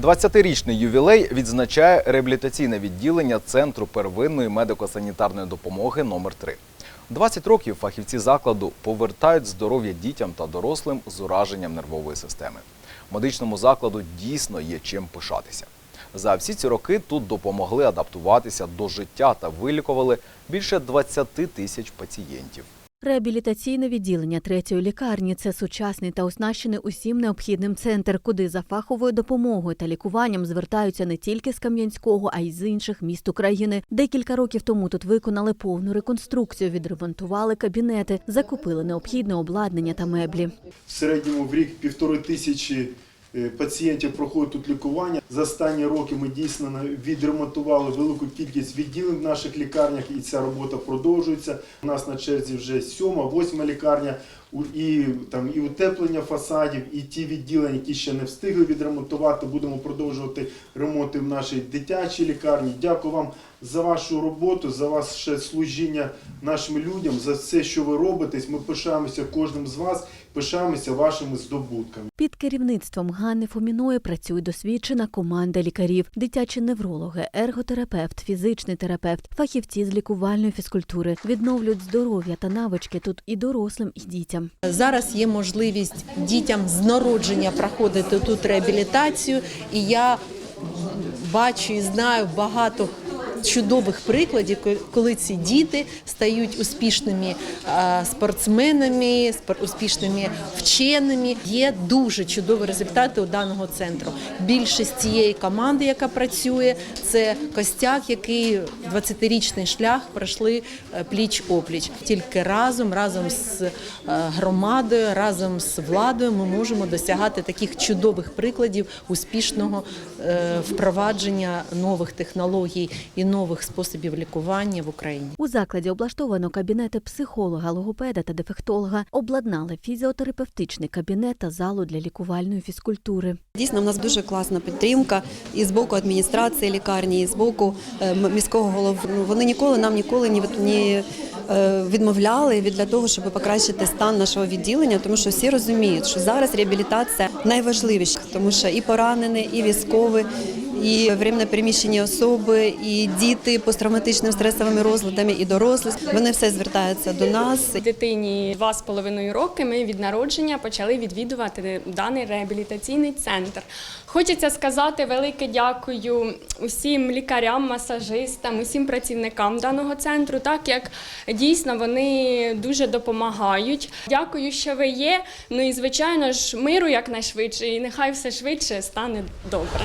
20-річний ювілей відзначає реабілітаційне відділення Центру первинної медико-санітарної допомоги номер 3 20 років фахівці закладу повертають здоров'я дітям та дорослим з ураженням нервової системи. Медичному закладу дійсно є чим пишатися. За всі ці роки тут допомогли адаптуватися до життя та вилікували більше 20 тисяч пацієнтів. Реабілітаційне відділення третьої лікарні це сучасний та оснащений усім необхідним центр, куди за фаховою допомогою та лікуванням звертаються не тільки з Кам'янського, а й з інших міст України. Декілька років тому тут виконали повну реконструкцію, відремонтували кабінети, закупили необхідне обладнання та меблі. В середньому в рік півтори тисячі пацієнтів проходять тут лікування. За останні роки ми дійсно відремонтували велику кількість відділень в наших лікарнях, і ця робота продовжується. У нас на черзі вже сьома, восьма лікарня, і там і утеплення фасадів, і ті відділення, які ще не встигли відремонтувати. Будемо продовжувати ремонти в нашій дитячій лікарні. Дякую вам за вашу роботу, за ваше служіння нашим людям, за все, що ви робите. Ми пишаємося кожним з вас, пишаємося вашими здобутками. Під керівництвом Ганни Фоміної працює досвідчена команда лікарів, дитячі неврологи, ерготерапевт, фізичний терапевт, фахівці з лікувальної фізкультури відновлюють здоров'я та навички тут і дорослим, і дітям. Зараз є можливість дітям з народження проходити тут реабілітацію, і я бачу і знаю багато. Чудових прикладів, коли ці діти стають успішними спортсменами, спор- успішними вченими. Є дуже чудові результати у даного центру. Більшість цієї команди, яка працює, це костяк, який 20-річний шлях пройшли е, пліч опліч. Тільки разом, разом з е, громадою, разом з владою, ми можемо досягати таких чудових прикладів успішного е, впровадження нових технологій і нових способів лікування в Україні. У закладі облаштовано кабінети психолога, логопеда та дефектолога, обладнали фізіотерапевтичний кабінет та залу для лікувальної фізкультури. Дійсно, в нас дуже класна підтримка і з боку адміністрації лікарні, і з боку е, міського голови. Ну, Вони ніколи нам ніколи ні, е, відмовляли від для того, щоб покращити стан нашого відділення, тому що всі розуміють, що зараз реабілітація найважливіша, тому що і поранені, і військові, і временно переміщені особи, і діти посттравматичними стресовими розладами, і дорослі. Вони все звертаються до нас. Дитині два з половиною роки ми від народження почали відвідувати даний реабілітаційний центр. Хочеться сказати велике дякую усім лікарям, масажистам, усім працівникам даного центру, так як дійсно вони дуже допомагають. Дякую, що ви є. Ну і звичайно ж миру якнайшвидше, і нехай все швидше стане добре.